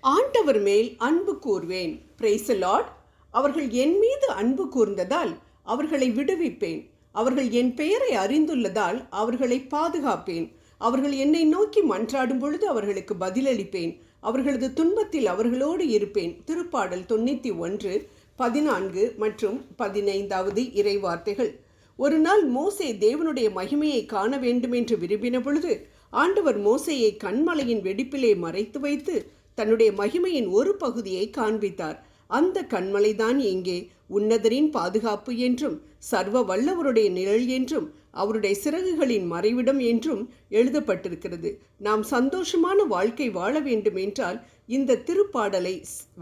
ஆண்டவர் மேல் அன்பு கூர்வேன். பிரைஸ் லார்ட் அவர்கள் என் மீது அன்பு கூர்ந்ததால் அவர்களை விடுவிப்பேன். அவர்கள் என் பெயரை அறிந்துள்ளதால் அவர்களை பாதுகாப்பேன். அவர்கள் என்னை நோக்கி மன்றாடும் பொழுது அவர்களுக்கு பதிலளிப்பேன். அவர்களது துன்பத்தில் அவர்களோடு இருப்பேன். திருப்பாடல் தொண்ணூற்றி ஒன்று பதினான்கு மற்றும் பதினைந்தாவது இறைவார்த்தைகள். ஒரு நாள் மோசே தேவனுடைய மகிமையை காண வேண்டுமென்று விரும்பின பொழுது ஆண்டவர் மோசையை கண்மலையின் வெடிப்பிலே மறைத்து வைத்து தன்னுடைய மகிமையின் ஒரு பகுதியை காண்பித்தார். அந்த கண்மலைதான் எங்கே உன்னதரின் பாதுகாப்பு என்றும் சர்வ வல்லவருடைய நிழல் என்றும் அவருடைய சிறகுகளின் மறைவிடம் என்றும் எழுதப்பட்டிருக்கிறது. நாம் சந்தோஷமான வாழ்க்கை வாழ வேண்டும் என்றால் இந்த திருப்பாடலை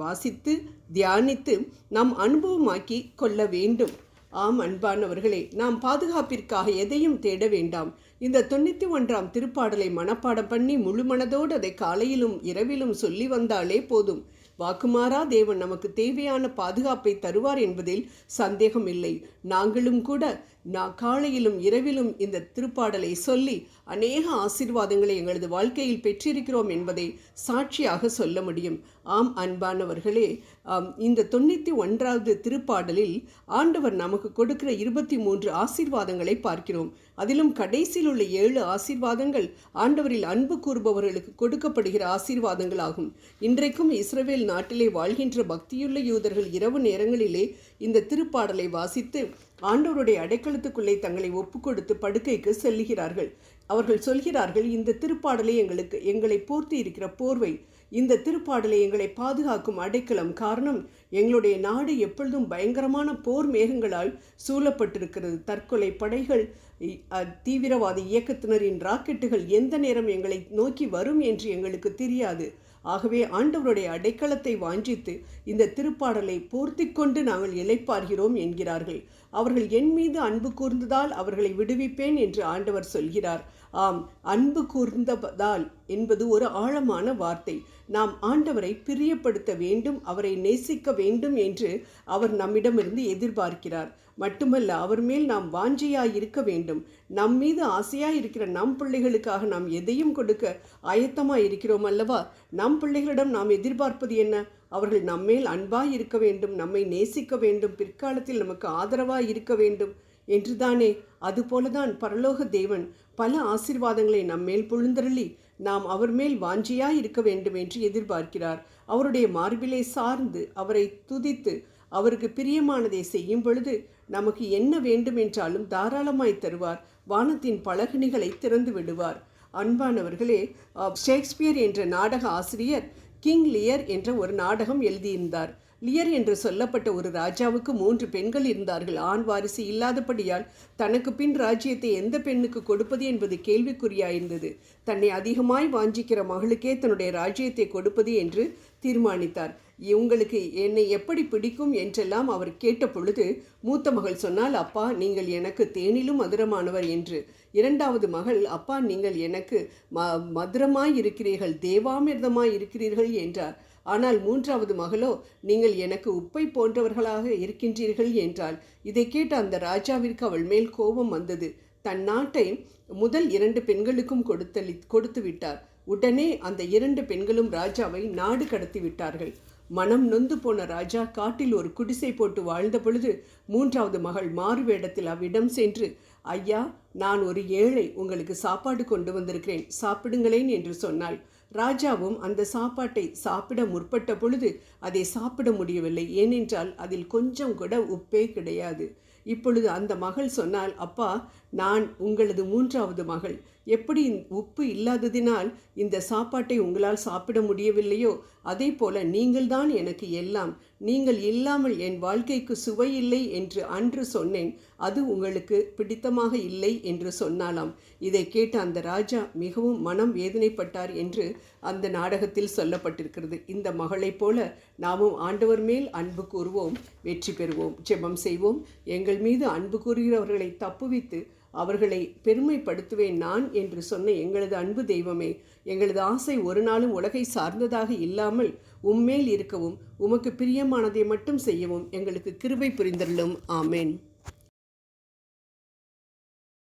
வாசித்து தியானித்து நாம் அனுபவமாக்கி கொள்ள வேண்டும். ஆம் அன்பானவர்களே நாம் பாதுகாப்பிற்காக எதையும் தேட வேண்டாம். இந்த தொண்ணூற்றி ஒன்றாம் திருப்பாடலை மனப்பாடம் பண்ணி முழு மனதோடு அதை காலையிலும் இரவிலும் சொல்லி வந்தாலே போதும். வாக்குமாரா தேவன் நமக்கு தேவையான பாதுகாப்பை தருவார் என்பதில் சந்தேகம் இல்லை நாங்களும் கூட நான் காலையிலும் இரவிலும் இந்த திருப்பாடலை சொல்லி அநேக ஆசீர்வாதங்களை எங்களது வாழ்க்கையில் பெற்றிருக்கிறோம் என்பதை சாட்சியாக சொல்ல முடியும். ஆம் அன்பானவர்களே இந்த தொண்ணூற்றி ஒன்றாவது திருப்பாடலில் ஆண்டவர் நமக்கு கொடுக்கிற இருபத்தி மூன்று ஆசீர்வாதங்களை பார்க்கிறோம். அதிலும் கடைசியில் உள்ள ஏழு ஆசீர்வாதங்கள் ஆண்டவரில் அன்பு கூறுபவர்களுக்கு கொடுக்கப்படுகிற ஆசீர்வாதங்களாகும். இன்றைக்கும் இஸ்ரேல் நாட்டிலே வாழ்கின்ற பக்தியுள்ள யூதர்கள் இரவு நேரங்களிலே இந்த திருப்பாடலை வாசித்து ஆண்டவருடைய அடைக்கலத்துக்குள்ளே தங்களை ஒப்புக்கொடுத்து படுக்கைக்கு செல்லுகிறார்கள். அவர்கள் சொல்கிறார்கள் இந்த திருப்பாடலை எங்களுக்கு எங்களை போர்த்தி இருக்கிற போர்வை. இந்த திருப்பாடலை எங்களை பாதுகாக்கும் அடைக்கலம் காரணம் எங்களுடைய நாடு எப்பொழுதும் பயங்கரமான போர் மேகங்களால் சூழப்பட்டிருக்கிறது. தற்கொலை படைகள் தீவிரவாத இயக்கத்தினரின் ராக்கெட்டுகள் எந்த நேரம் எங்களை நோக்கி வரும் என்று எங்களுக்கு தெரியாது. ஆகவே ஆண்டவருடைய அடைக்கலத்தை வாஞ்சித்து இந்த திருப்பாடலை போர்த்தி கொண்டு நாங்கள் இழைப்பார்கிறோம் என்கிறார்கள். அவர்கள் என் மீது அன்பு கூர்ந்ததால் அவர்களை விடுவிப்பேன் என்று ஆண்டவர் சொல்கிறார். ஆம் அன்பு கூர்ந்ததால் என்பது ஒரு ஆழமான வார்த்தை. நாம் ஆண்டவரை பிரியப்படுத்த வேண்டும் அவரை நேசிக்க வேண்டும் என்று அவர் நம்மிடமிருந்து எதிர்பார்க்கிறார். மட்டுமல்ல அவர் மேல் நாம் வாஞ்சியாய் இருக்க வேண்டும். நம் மீது ஆசையாய் இருக்கிற நம் பிள்ளைகளுக்காக நாம் எதையும் கொடுக்க ஆயத்தமாக இருக்கிறோம் அல்லவா? நம் பிள்ளைகளிடம் நாம் எதிர்பார்ப்பது என்ன? அவர்கள் நம்மேல் அன்பாய் இருக்க வேண்டும் நம்மை நேசிக்க வேண்டும் பிற்காலத்தில் நமக்கு ஆதரவாய் இருக்க வேண்டும் என்றுதானே? அதுபோலதான் பரலோக தேவன் பல ஆசிர்வாதங்களை நம்மேல் புழுந்தருளி நாம் அவர் மேல் வாஞ்சியாய் இருக்க வேண்டும் என்று எதிர்பார்க்கிறார். அவருடைய மார்பிலை சார்ந்து அவரை துதித்து அவருக்கு பிரியமானதை செய்யும் பொழுது நமக்கு என்ன வேண்டும் என்றாலும் தாராளமாய் தருவார். வானத்தின் பலகணிகளை திறந்து விடுவார். அன்பானவர்களே ஷேக்ஸ்பியர் என்ற நாடக ஆசிரியர் கிங் லியர் என்ற ஒரு நாடகம் எழுதியிருந்தார். லியர் என்று சொல்லப்பட்ட ஒரு ராஜாவுக்கு மூன்று பெண்கள் இருந்தார்கள். ஆண் வாரிசு இல்லாதபடியால் தனக்கு பின் ராஜ்யத்தை எந்த பெண்ணுக்கு கொடுப்பது என்பது கேள்விக்குறியாயிருந்தது தன்னை அதிகமாய் வாஞ்சிக்கிற மகளுக்கே தன்னுடைய ராஜ்யத்தை கொடுப்பது என்று தீர்மானித்தார். உங்களுக்கு என்னை எப்படி பிடிக்கும் என்றெல்லாம் அவர் கேட்ட பொழுது மூத்த மகள் சொன்னால் அப்பா நீங்கள் எனக்கு தேனிலும் மதுரமானவர் என்று. இரண்டாவது மகள் அப்பா நீங்கள் எனக்கு ம மதுரமாய் இருக்கிறீர்கள் தேவாமிர்தமாய் இருக்கிறீர்கள் என்றார். ஆனால் மூன்றாவது மகளோ நீங்கள் எனக்கு உப்பை போன்றவர்களாக இருக்கின்றீர்கள் என்றால் இதை கேட்ட அந்த ராஜாவிற்கு அவள் மேல் கோபம் வந்தது. தன் நாட்டை முதல் இரண்டு பெண்களுக்கும் கொடுத்தளி கொடுத்து விட்டார். உடனே அந்த இரண்டு பெண்களும் ராஜாவை நாடு கடத்தி விட்டார்கள். மனம் நொந்து போன ராஜா காட்டில் ஒரு குடிசை போட்டு வாழ்ந்த பொழுது மூன்றாவது மகள் மாறு வேடத்தில் அவ்விடம் சென்று ஐயா நான் ஒரு ஏழை உங்களுக்கு சாப்பாடு கொண்டு வந்திருக்கிறேன் சாப்பிடுங்களேன் என்று சொன்னாள். ராஜாவும் அந்த சாப்பாட்டை சாப்பிட முற்பட்ட பொழுது அதை சாப்பிட முடியவில்லை. ஏனென்றால் அதில் கொஞ்சம் கூட உப்பே கிடையாது. இப்பொழுது அந்த மகள் சொன்னால் அப்பா நான் உங்களது மூன்றாவது மகள். எப்படி உப்பு இல்லாததினால் இந்த சாப்பாட்டை உங்களால் சாப்பிட முடியவில்லையோ? அதே போல நீங்கள்தான் எனக்கு எல்லாம். நீங்கள் இல்லாமல் என் வாழ்க்கைக்கு சுவை இல்லை என்று அன்று சொன்னேன். அது உங்களுக்கு பிடித்தமாக இல்லை என்று சொன்னாலாம் இதை கேட்ட அந்த ராஜா மிகவும் மனம் வேதனைப்பட்டார் என்று அந்த நாடகத்தில் சொல்லப்பட்டிருக்கிறது. இந்த மகளைப் போல நாமும் ஆண்டவர் மேல் அன்பு கூறுவோம் வெற்றி பெறுவோம் ஜெபம் செய்வோம். எங்கள் மீது அன்பு கூறுகிறவர்களை தப்புவித்து அவர்களை பெருமைப்படுத்துவேன் நான் என்று சொன்ன எங்களது அன்பு தெய்வமே எங்களது ஆசை ஒரு நாளும் உலகை சார்ந்ததாக இல்லாமல் உம்மேல் இருக்கவும் உமக்கு பிரியமானதை மட்டும் செய்யவும் எங்களுக்கு கிருபை புரிந்தள்ளும் ஆமேன்.